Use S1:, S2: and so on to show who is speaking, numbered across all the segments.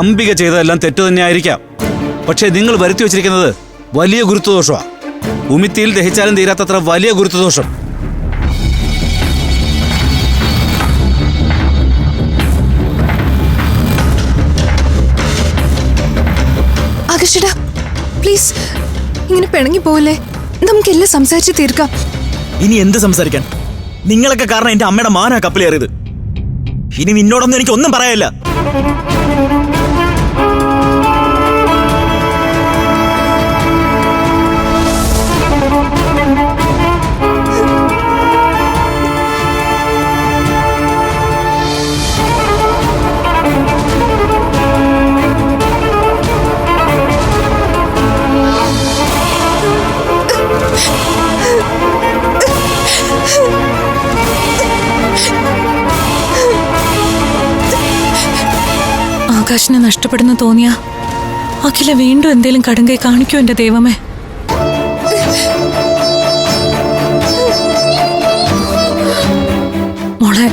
S1: അംബിക ചെയ്തതെല്ലാം തെറ്റു തന്നെയായിരിക്കാം. പക്ഷേ നിങ്ങൾ വരുത്തി വച്ചിരിക്കുന്നത് വലിയ ഗുരുത്വദോഷമാണ് ഉമിത്തിയിൽ ദഹിച്ചാലും തീരാത്തത്ര വലിയ ഗുരുത്വദോഷം.
S2: ആകർഷടാ പ്ലീസ് ഇങ്ങനെ പിണങ്ങി പോവല്ലേ? നമുക്കെല്ലാം സംസാരിച്ച് തീർക്കാം.
S3: ഇനി എന്ത് സംസാരിക്കാൻ? നിങ്ങളൊക്കെ കാരണം എന്റെ അമ്മയുടെ മാനാ കപ്പലേറിയത്. ഇനി നിന്നോടൊന്നും എനിക്ക് ഒന്നും പറയാനില്ല.
S4: ആകാശിനെ നഷ്ടപ്പെടുന്നു തോന്നിയ അഖില വീണ്ടും എന്തേലും കടുങ്കൈ കാണിക്കൂ എന്റെ ദൈവമേ. മോളെ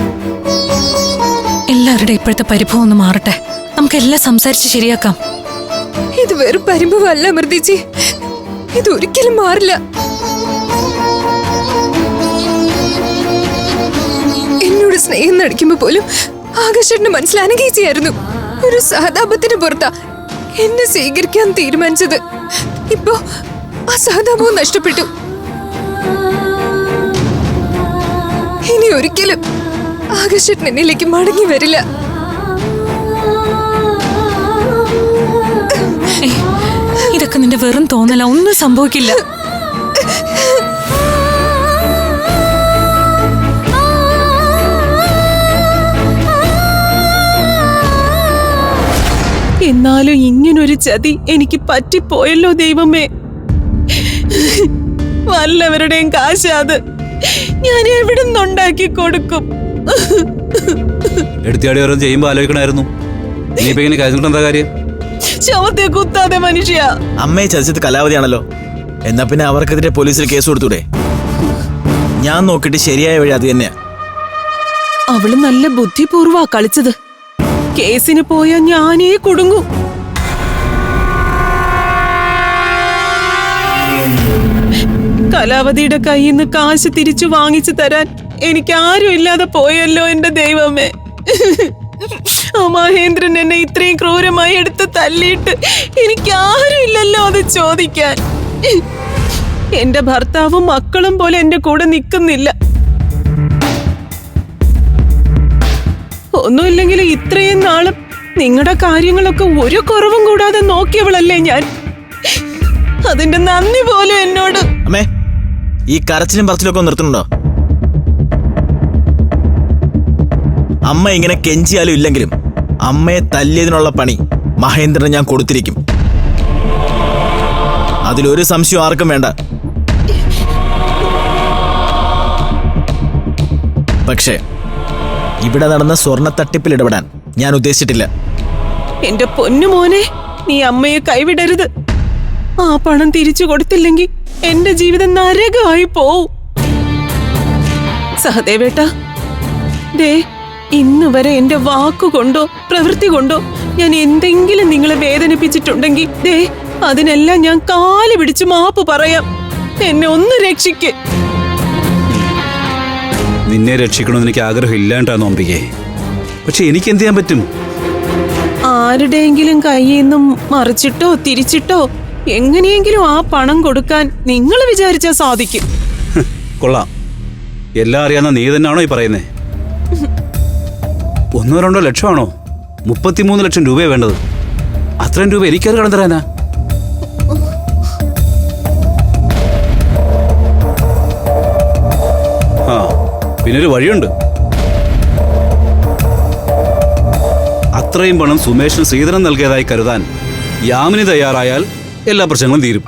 S4: എല്ലാവരുടെ ഇപ്പോഴത്തെ പരിഭവം ഒന്ന് മാറട്ടെ. നമുക്കെല്ലാം സംസാരിച്ച് ശരിയാക്കാം.
S2: ഇത് വെറും പരിഭവമല്ല ഇത് ഒരിക്കലും മാറില്ല. എന്നോട് സ്നേഹം നടിക്കുമ്പോ പോലും ആകാശേട്ടന് മനസ്സിൽ അനുകീച്ചിയായിരുന്നു ഒരു സഹതാപത്തിന് പുറത്താ എന്നെ സ്വീകരിക്കാൻ തീരുമാനിച്ചത്. ഇപ്പോ ആ സഹതാപവും നഷ്ടപ്പെട്ടു. ഇനി ഒരിക്കലും ആകാശേട്ടൻ എന്നിലേക്ക് മടങ്ങി വരില്ല.
S4: ഇതൊക്കെ നിന്റെ വെറും തോന്നല. ഒന്നും സംഭവിക്കില്ല.
S5: എന്നാലും ഇങ്ങനൊരു ചതി എനിക്ക് പറ്റിപ്പോയല്ലോ ദൈവമേ. വല്ലവരുടെയും കാശാത് ഞാൻ എവിടെ നിന്നുണ്ടാക്കി കൊടുക്കും?
S1: എടുത്തിയാടി ഓരോ ചെയ്യുമ്പോ ആലോചിക്കണായിരുന്നു. ഇനിയിപ്പോ ഇങ്ങനെ കഴിഞ്ഞിട്ട് എന്താ കാര്യം?
S5: ശവത്തെ കുത്താതെ മനുഷ്യ.
S3: അമ്മയെ ചതിച്ചത് കലാവധിയാണല്ലോ. എന്നാ പിന്നെ അവർക്കെതിരെ പോലീസിൽ കേസ് കൊടുത്തൂടെ? ഞാൻ നോക്കിട്ട് ശരിയായ വഴി അത് തന്നെയാ.
S5: അവൾ നല്ല ബുദ്ധിപൂർവ കളിച്ചത്. കേസിന് പോയാ ഞാനേ കുടുങ്ങും. കലാവതിയുടെ കയ്യിൽ നിന്ന് കാശ് തിരിച്ചു വാങ്ങിച്ചു തരാൻ എനിക്ക് ആരും ഇല്ലാതെ പോയല്ലോ എന്റെ ദൈവമേ. മഹേന്ദ്രൻ എന്നെ ഇത്രയും ക്രൂരമായി എടുത്ത് തല്ലിയിട്ട് എനിക്ക് ആരും ഇല്ലല്ലോ അത് ചോദിക്കാൻ. എന്റെ ഭർത്താവും മക്കളും പോലെ എന്റെ കൂടെ നിൽക്കുന്നില്ല. ഒന്നുമില്ലെങ്കിൽ ഇത്രയും നാളും നിങ്ങളുടെ കാര്യങ്ങളൊക്കെ ഒരു കുറവും കൂടാതെ നോക്കിയവളല്ലേ ഞാൻ? അതിന്റെ നന്ദി പോലും എന്നോട്.
S3: അമ്മേ ഈ കരച്ചിലും പറച്ചിലും ഒക്കെ നിർത്തുന്നുണ്ടോ? അമ്മ ഇങ്ങനെ കെഞ്ചിയാലും ഇല്ലെങ്കിലും അമ്മയെ തല്ലിയതിനുള്ള പണി മഹേന്ദ്രന് ഞാൻ കൊടുത്തിരിക്കും. അതിലൊരു സംശയം ആർക്കും വേണ്ട. പക്ഷേ ഇവിടെ നടന്ന സ്വർണ തട്ടിപ്പിൽ ഇടപെടാൻ ഞാൻ ഉദ്ദേശിച്ചിട്ടില്ല.
S5: എന്റെ പൊന്നു മോനെ നീ അമ്മയെ കൈവിടരുത്. ആ പണം തിരിച്ചു കൊടുത്തില്ലെങ്കിൽ എന്റെ ജീവിതം നരകമായി പോവും. സഹദേവേട്ട ദേ ഇന്ന് വരെ എന്റെ വാക്കുകൊണ്ടോ പ്രവൃത്തി കൊണ്ടോ ഞാൻ എന്തെങ്കിലും നിങ്ങളെ വേദനിപ്പിച്ചിട്ടുണ്ടെങ്കിൽ ദേ അതിനെല്ലാം ഞാൻ കാൽ പിടിച്ച് മാപ്പ് പറയാം. എന്നെ ഒന്ന് രക്ഷിക്ക്.
S1: നിന്നെ രക്ഷിക്കണമെന്ന് എനിക്ക് ആഗ്രഹം ഇല്ലാണ്ടാ അംബികയെ പക്ഷെ എനിക്ക് എന്ത് ചെയ്യാൻ പറ്റും?
S5: ആരുടെയെങ്കിലും കയ്യിൽ നിന്നും മറിച്ചിട്ടോ തിരിച്ചിട്ടോ എങ്ങനെയെങ്കിലും ആ പണം കൊടുക്കാൻ നിങ്ങൾ വിചാരിച്ചാൽ സാധിക്കും.
S1: കൊള്ളാം. എല്ലാം അറിയാവുന്ന നീ തന്നെയാണോ ഈ പറയുന്നേ? ഒന്നോ രണ്ടോ ലക്ഷമാണോ? മുപ്പത്തിമൂന്ന് ലക്ഷം രൂപയാണ് വേണ്ടത്. അത്രയും രൂപ എനിക്കത് കടന്നു തരാനാ? പിന്നൊരു വഴിയുണ്ട്. അത്രയും പണം സുമേഷിന് ശ്രീധരൻ നൽകിയതായി കരുതാൻ യാമിനി തയ്യാറായാൽ എല്ലാ പ്രശ്നങ്ങളും തീരും.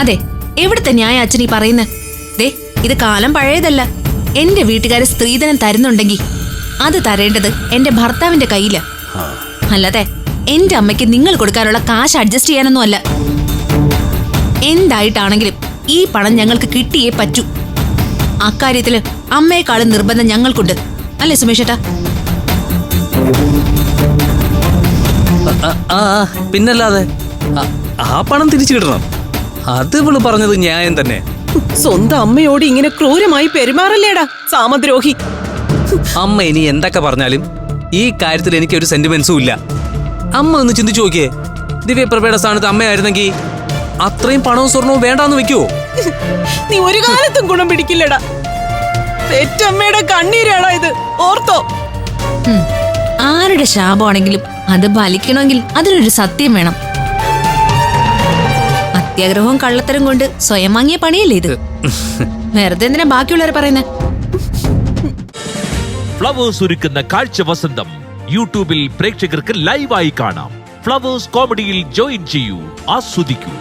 S6: അതെ എവിടുത്തെ ന്യായ അച്ഛനീ പറയുന്നത് ദേ ഇത് കാലം പഴയതല്ല. എന്റെ വീട്ടുകാരെ സ്ത്രീധനം തരുന്നുണ്ടെങ്കിൽ അത് തരേണ്ടത് എന്റെ ഭർത്താവിന്റെ കയ്യില. അല്ലാതെ എന്റെ അമ്മയ്ക്ക് നിങ്ങൾ കൊടുക്കാനുള്ള കാശ് അഡ്ജസ്റ്റ് ചെയ്യാനൊന്നും അല്ല. എന്തായിട്ടാണെങ്കിലും ഈ പണം ഞങ്ങൾക്ക് കിട്ടിയേ പറ്റൂ. അക്കാര്യത്തിൽ അമ്മയെക്കാളും നിർബന്ധം ഞങ്ങൾക്കുണ്ട്. അല്ലേ സുമേഷേട്ടാ
S7: ആ, പിന്നല്ലാതെ ആ, ആ പണം തിരിച്ചു കിട്ടണം അത് ഇവൾ പറഞ്ഞത് ന്യായം തന്നെ.
S5: സ്വന്തം അമ്മയോട് ഇങ്ങനെ ക്രൂരമായി പെരുമാറല്ലേടാ സാമദ്രോഹി?
S7: അമ്മ ഇനി എന്തൊക്കെ പറഞ്ഞാലും ഈ കാര്യത്തിൽ എനിക്ക് ഒരു സെന്റിമെന്റ്സും ഇല്ല. അമ്മ ഒന്ന് ചിന്തിച്ചു നോക്കിയേ. ദിവ്യപ്രഭയുടെ സ്ഥാനത്ത് അമ്മയായിരുന്നെങ്കിൽ അത്രയും പണവും സ്വർണവും വേണ്ടാന്ന് വെക്കുവോ?
S5: നീ ഒരു കാലത്തും ഗുണം പിടിക്കില്ലടാ. പെറ്റമ്മയുടെ കണ്ണീരാണോ ഇത്? ഓർത്തോ.
S6: ആരുടെ ശാപമാണെങ്കിലും അത് ഫലിക്കണമെങ്കിൽ അതിനൊരു സത്യം വേണം. അത്യാഗ്രഹവും കള്ളത്തരം കൊണ്ട് സ്വയം വാങ്ങിയ പണിയല്ലേ ഇത്? വെറുതെ എന്തിനാ ബാക്കിയുള്ളവരെ പറയുന്നത്
S8: ഫ്ലവേഴ്സ് ഒരുക്കുന്ന കാഴ്ച വസന്തം യൂട്യൂബിൽ പ്രേക്ഷകർക്ക് ലൈവായി കാണാം. ഫ്ലവേഴ്സ് കോമഡിയിൽ ജോയിൻ ചെയ്യൂ ആസ്വദിക്കൂ.